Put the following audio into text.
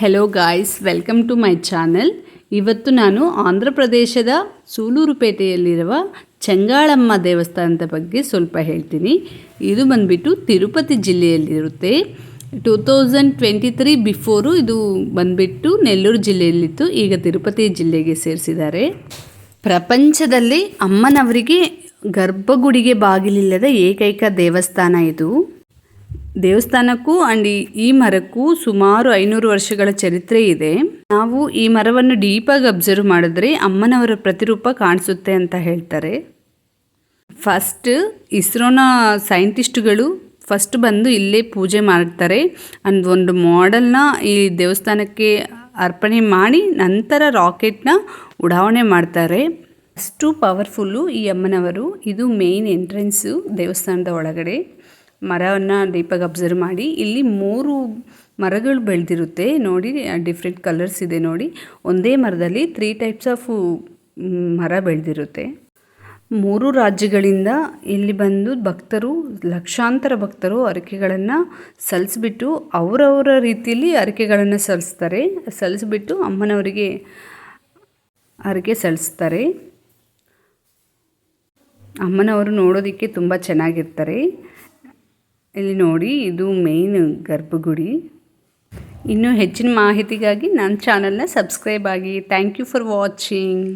Hello guys welcome to my channel ಇವತ್ತು ನಾನು ಆಂಧ್ರ ಪ್ರದೇಶದ ಸೂಲೂರುಪೇಟೆಯಲ್ಲಿರುವ ಚೆಂಗಾಳಮ್ಮ ದೇವಸ್ಥಾನದ ಬಗ್ಗೆ ಸ್ವಲ್ಪ ಹೇಳ್ತೀನಿ. ಇದು ಬಂದ್ಬಿಟ್ಟು Tirupati ಜಿಲ್ಲೆಯಲ್ಲಿರುತ್ತೆ. Two thousand twenty three before ಇದು ಬಂದ್ಬಿಟ್ಟು ನೆಲ್ಲೂರು ಜಿಲ್ಲೆಯಲ್ಲಿತ್ತು. ಈಗ ತಿರುಪತಿ ಜಿಲ್ಲೆಗೆ ಸೇರಿಸಿದ್ದಾರೆ. ಪ್ರಪಂಚದಲ್ಲಿ ಅಮ್ಮನವರಿಗೆ ಗರ್ಭಗುಡಿಗೆ ಬಾಗಿಲಿಲ್ಲದ ಏಕೈಕ ದೇವಸ್ಥಾನ ಇದು. ದೇವಸ್ಥಾನಕ್ಕೂ ಆ್ಯಂಡ್ ಈ ಮರಕ್ಕೂ ಸುಮಾರು ಐನೂರು ವರ್ಷಗಳ ಚರಿತ್ರೆ ಇದೆ. ನಾವು ಈ ಮರವನ್ನು ಡೀಪಾಗಿ ಅಬ್ಸರ್ವ್ ಮಾಡಿದ್ರೆ ಅಮ್ಮನವರ ಪ್ರತಿರೂಪ ಕಾಣಿಸುತ್ತೆ ಅಂತ ಹೇಳ್ತಾರೆ. ಫಸ್ಟ್ ಇಸ್ರೋನ ಸೈಂಟಿಸ್ಟ್ಗಳು ಫಸ್ಟ್ ಬಂದು ಇಲ್ಲೇ ಪೂಜೆ ಮಾಡ್ತಾರೆ. ಅಂದ್ ಒಂದು ಮಾಡೆಲ್ನ ಈ ದೇವಸ್ಥಾನಕ್ಕೆ ಅರ್ಪಣೆ ಮಾಡಿ ನಂತರ ರಾಕೆಟ್ನ ಉಡಾವಣೆ ಮಾಡ್ತಾರೆ. ಅಷ್ಟು ಪವರ್ಫುಲ್ಲು ಈ ಅಮ್ಮನವರು. ಇದು ಮೇನ್ ಎಂಟ್ರೆನ್ಸು ದೇವಸ್ಥಾನದ ಒಳಗಡೆ. ಮರವನ್ನು ಡೀಪಾಗಿ ಅಬ್ಸರ್ವ್ ಮಾಡಿ, ಇಲ್ಲಿ ಮೂರು ಮರಗಳು ಬೆಳೆದಿರುತ್ತೆ. ನೋಡಿ ಡಿಫ್ರೆಂಟ್ ಕಲರ್ಸ್ ಇದೆ ನೋಡಿ. ಒಂದೇ ಮರದಲ್ಲಿ ತ್ರೀ ಟೈಪ್ಸ್ ಆಫ್ ಮರ ಬೆಳೆದಿರುತ್ತೆ. ಮೂರು ರಾಜ್ಯಗಳಿಂದ ಇಲ್ಲಿ ಬಂದು ಭಕ್ತರು, ಲಕ್ಷಾಂತರ ಭಕ್ತರು ಹರಕೆಗಳನ್ನು ಸಲ್ಲಿಸ್ಬಿಟ್ಟು ಅವರವರ ರೀತಿಯಲ್ಲಿ ಹರಕೆಗಳನ್ನು ಸಲ್ಲಿಸ್ತಾರೆ ಸಲ್ಲಿಸ್ಬಿಟ್ಟು ಅಮ್ಮನವರಿಗೆ ಹರಕೆ ಸಲ್ಲಿಸ್ತಾರೆ ಅಮ್ಮನವರು ನೋಡೋದಕ್ಕೆ ತುಂಬ ಚೆನ್ನಾಗಿರ್ತಾರೆ. ಇಲ್ಲಿ ನೋಡಿ, ಇದು ಮೇನ್ ಗರ್ಭಗುಡಿ. ಇನ್ನೂ ಹೆಚ್ಚಿನ ಮಾಹಿತಿಗಾಗಿ ನನ್ನ ಚಾನಲ್ನ ಸಬ್ಸ್ಕ್ರೈಬ್ ಆಗಿ. Thank you for watching